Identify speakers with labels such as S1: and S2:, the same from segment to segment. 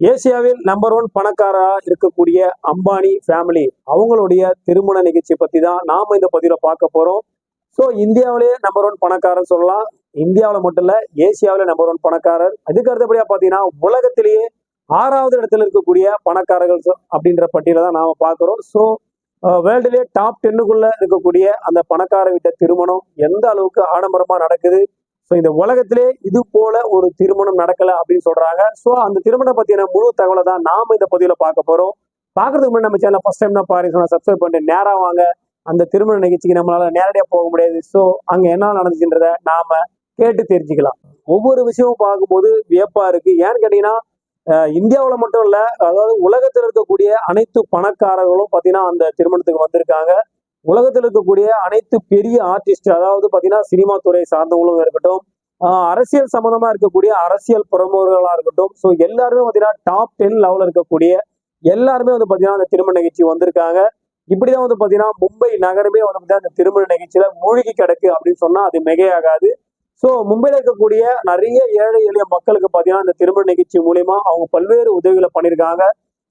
S1: ஏசியாவில் number one பணக்காரரா இருக்கக்கூடிய Ambani family அவங்களுடைய திருமண நிகழ்ச்சி பத்தி தான் நாம இந்த பதிவில் பார்க்க போறோம். ஸோ இந்தியாவிலேயே நம்பர் ஒன் பணக்காரன் சொல்லலாம். இந்தியாவில் மட்டும் இல்ல ஏசியாவில நம்பர் ஒன் பணக்காரர். அதுக்கு அடுத்தபடியா பாத்தீங்கன்னா உலகத்திலேயே ஆறாவது இடத்துல இருக்கக்கூடிய பணக்காரர்கள் அப்படின்ற பட்டியலை தான் நாம பார்க்குறோம் ஸோ வேர்ல்டுலேயே டாப் டென்னுக்குள்ள இருக்கக்கூடிய அந்த பணக்கார வீட்டை திருமணம் எந்த அளவுக்கு ஆடம்பரமா நடக்குது ஸோ இந்த உலகத்திலே இது போல ஒரு திருமணம் நடக்கல அப்படின்னு சொல்றாங்க. ஸோ அந்த திருமணம் பத்தின முழு தகவலை தான் நாம இந்த பதிவுல பார்க்க போறோம். பார்க்கறதுக்கு முன்னாடி நம்ம சேனல் ஃபர்ஸ்ட் டைம் தான் பாருங்க. சப்ஸ்கிரைப் பண்ணிட்டு நேராக வாங்க. அந்த திருமண நிகழ்ச்சிக்கு நம்மளால நேரடியாக போக முடியாது. ஸோ அங்க என்ன நடந்துச்சுன்றத நாம கேட்டு தெரிஞ்சுக்கலாம். ஒவ்வொரு விஷயமும் பார்க்கும்போது வியப்பா இருக்கு. ஏன்னு கேட்டீங்கன்னா இந்தியாவில் மட்டும் இல்லை அதாவது உலகத்தில் இருக்கக்கூடிய அனைத்து பணக்காரர்களும் பார்த்தீங்கன்னா அந்த திருமணத்துக்கு வந்திருக்காங்க. உலகத்தில் இருக்கக்கூடிய அனைத்து பெரிய ஆர்டிஸ்ட் அதாவது பார்த்தீங்கன்னா சினிமா துறை சார்ந்தவங்களும் இருக்கட்டும் அரசியல் சம்பந்தமா இருக்கக்கூடிய அரசியல் பிரமுகர்களாக இருக்கட்டும் ஸோ எல்லாருமே பார்த்தீங்கன்னா டாப் டென் லெவலில் இருக்கக்கூடிய எல்லாருமே வந்து பார்த்தீங்கன்னா அந்த திருமண நிகழ்ச்சி வந்திருக்காங்க. இப்படிதான் வந்து பார்த்தீங்கன்னா மும்பை நகரமே வந்து பார்த்தீங்கன்னா அந்த திருமண நிகழ்ச்சியில மூழ்கி கிடக்கு அப்படின்னு சொன்னா அது மிகையாகாது. ஸோ மும்பையில் இருக்கக்கூடிய நிறைய ஏழை எளிய மக்களுக்கு பார்த்தீங்கன்னா இந்த திருமண நிகழ்ச்சி மூலயமா அவங்க பல்வேறு உதவிகளை பண்ணியிருக்காங்க.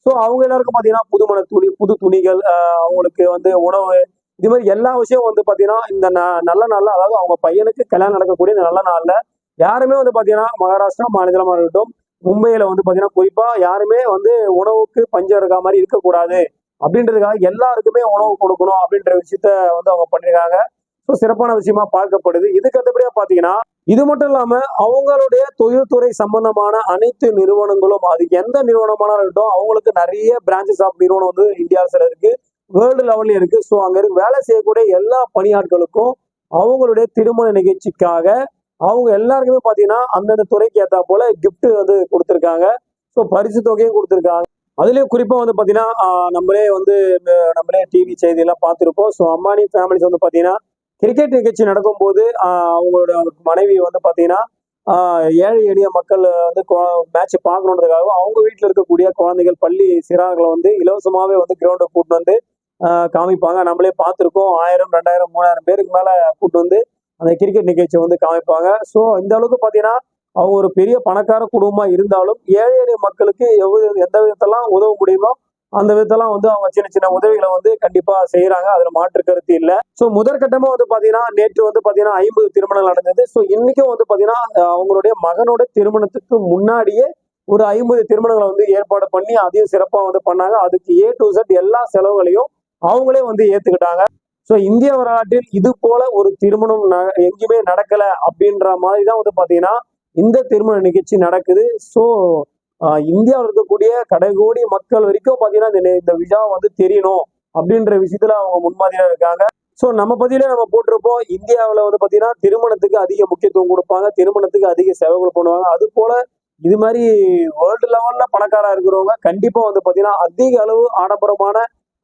S1: ஸோ அவங்க எல்லாருக்கும் பார்த்தீங்கன்னா புதுமண துணி புது துணிகள் அவங்களுக்கு வந்து உணவு இது மாதிரி எல்லா விஷயம் வந்து பார்த்தீங்கன்னா இந்த நல்ல நாளில் அதாவது அவங்க பையனுக்கு கல்யாணம் நடக்கக்கூடிய இந்த நல்ல நாளில் யாருமே வந்து பார்த்தீங்கன்னா மகாராஷ்டிரா மாநிலமாக இருக்கட்டும் மும்பையில் வந்து பார்த்தீங்கன்னா குறிப்பாக யாருமே வந்து உணவுக்கு பஞ்சம் இருக்கா மாதிரி இருக்கக்கூடாது. அப்படின்றதுக்காக எல்லாருக்குமே உணவு கொடுக்கணும் அப்படின்ற விஷயத்த வந்து அவங்க பண்ணியிருக்காங்க ஸோ சிறப்பான விஷயமா பார்க்கப்படுது. இதுக்கு அடுத்தபடியாக பார்த்தீங்கன்னா இது மட்டும் இல்லாம அவங்களுடைய தொழில்துறை சம்பந்தமான அனைத்து நிறுவனங்களும் அது எந்த நிறுவனமான இருக்கட்டும் அவங்களுக்கு நிறைய பிரான்ச்சஸ் ஆஃப் நிறுவனம் வந்து இந்தியாவில் சில இருக்கு. வேர்ல்டு லெவல்லையும் இருக்கு. ஸோ அங்க இருக்கு வேலை செய்யக்கூடிய எல்லா பணியாட்களுக்கும் அவங்களுடைய திருமண நிகழ்ச்சிக்காக அவங்க எல்லாருக்குமே பாத்தீங்கன்னா அந்தந்த துறைக்கு ஏத்தா போல கிஃப்ட் வந்து கொடுத்துருக்காங்க. ஸோ பரிசு தொகையும் கொடுத்துருக்காங்க. அதுலயும் குறிப்பா வந்து பாத்தீங்கன்னா நம்மளே வந்து நம்மளே டிவி செய்தியெல்லாம் பார்த்துருப்போம். ஸோ அம்பானி ஃபேமிலிஸ் வந்து பாத்தீங்கன்னா கிரிக்கெட் நிகழ்ச்சி நடக்கும்போது அவங்களோட மனைவி வந்து பாத்தீங்கன்னா ஏழை எளிய மக்கள் வந்து மேட்ச் பார்க்கணுன்றதுக்காகவும் அவங்க வீட்டில் இருக்கக்கூடிய குழந்தைகள் பள்ளி சிறார்களை வந்து இலவசமாவே வந்து கிரவுண்டை கூட்டு வந்து காமிப்பாங்க. நம்மளே பார்த்துருக்கோம். ஆயிரம் ரெண்டாயிரம் மூணாயிரம் பேருக்கு மேலே கூப்பிட்டு வந்து அந்த கிரிக்கெட் நிகழ்ச்சியை வந்து காமிப்பாங்க. ஸோ இந்த அளவுக்கு பார்த்தீங்கன்னா அவங்க ஒரு பெரிய பணக்கார குடும்பமாக இருந்தாலும் ஏழை எளிய மக்களுக்கு எவ்வளவு எந்த விதத்தெல்லாம் உதவ முடியுமோ அந்த விதத்தெல்லாம் வந்து அவங்க சின்ன சின்ன உதவிகளை வந்து கண்டிப்பா செய்யறாங்க அதுல மாற்று கருத்து இல்லை. ஸோ முதற்கட்டமா வந்து பாத்தீங்கன்னா நேற்று வந்து பாத்தீங்கன்னா ஐம்பது திருமணங்கள் நடந்தது. ஸோ இன்னைக்கும் வந்து பாத்தீங்கன்னா அவங்களுடைய மகனோட திருமணத்துக்கு முன்னாடியே ஒரு ஐம்பது திருமணங்களை வந்து ஏற்பாடு பண்ணி அதையும் சிறப்பாக வந்து பண்ணாங்க. அதுக்கு ஏ டு செட் எல்லா செலவுகளையும் அவங்களே வந்து ஏத்துக்கிட்டாங்க. ஸோ இந்திய வரலாற்றில் இது போல ஒரு திருமணம் ந- எங்கேயுமே நடக்கல அப்படின்ற மாதிரி தான் வந்து பாத்தீங்கன்னா இந்த திருமண நிகழ்ச்சி நடக்குது. ஸோ இந்தியாவில் இருக்கக்கூடிய கடைகோடி மக்கள் வரைக்கும் பாத்தீங்கன்னா இந்த இந்த விழா வந்து தெரியணும் அப்படின்ற விஷயத்துல அவங்க முன்மாதிரியா இருக்காங்க. ஸோ நம்ம பதிலே நம்ம போட்டிருப்போம் இந்தியாவில் வந்து பாத்தீங்கன்னா திருமணத்துக்கு அதிக முக்கியத்துவம் கொடுப்பாங்க திருமணத்துக்கு அதிக செலவுகள் பண்ணுவாங்க. அது போல இது மாதிரி வேர்ல்டு லெவல்ல பணக்காரா இருக்கிறவங்க கண்டிப்பா வந்து பாத்தீங்கன்னா அதிக அளவு ஆடம்பரமான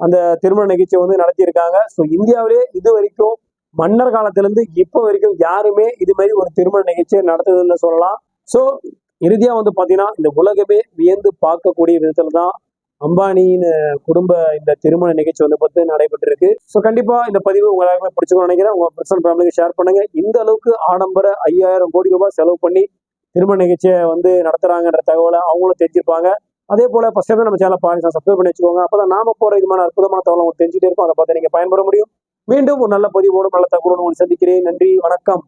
S1: அந்த திருமண நிகழ்ச்சியை வந்து நடத்தியிருக்காங்க. ஸோ இந்தியாவிலே இது வரைக்கும் மன்னர் காலத்துலேருந்து இப்போ வரைக்கும் யாருமே இது மாதிரி ஒரு திருமண நிகழ்ச்சியை நடத்துதுன்னு சொல்லலாம். ஸோ இறுதியாக வந்து பார்த்தீங்கன்னா இந்த உலகமே வியந்து பார்க்கக்கூடிய விதத்துல தான் அம்பானியின் குடும்ப இந்த திருமண நிகழ்ச்சி வந்து பார்த்து நடைபெற்று இருக்கு ஸோ கண்டிப்பாக இந்த பதிவு உங்க பிடிச்சிக்கணும்னு நினைக்கிறேன். உங்க பர்சனல் ஃபேமிலிக்கு ஷேர் பண்ணுங்க. இந்த அளவுக்கு ஆடம்பர ஐயாயிரம் கோடி ரூபாய் செலவு பண்ணி திருமண நிகழ்ச்சியை வந்து நடத்துறாங்கன்ற தகவலை அவங்களும் தெரிஞ்சிருப்பாங்க. அதே போல ஃபர்ஸ்ட் டைம் நம்ம சேனல் பாருங்க சப்ஸ்கிரைப் பண்ணி வச்சுக்கோங்க. அப்பதான் நாம போற விதமான அற்புதமான தகவலை உங்களுக்கு தெரிஞ்சுட்டே இருக்கும் அதை பார்த்து நீங்க பயன்பெற முடியும். மீண்டும் ஒரு நல்ல பதிவோடு நல்ல தகவலோடு உங்களை சந்திக்கிறேன். நன்றி வணக்கம்.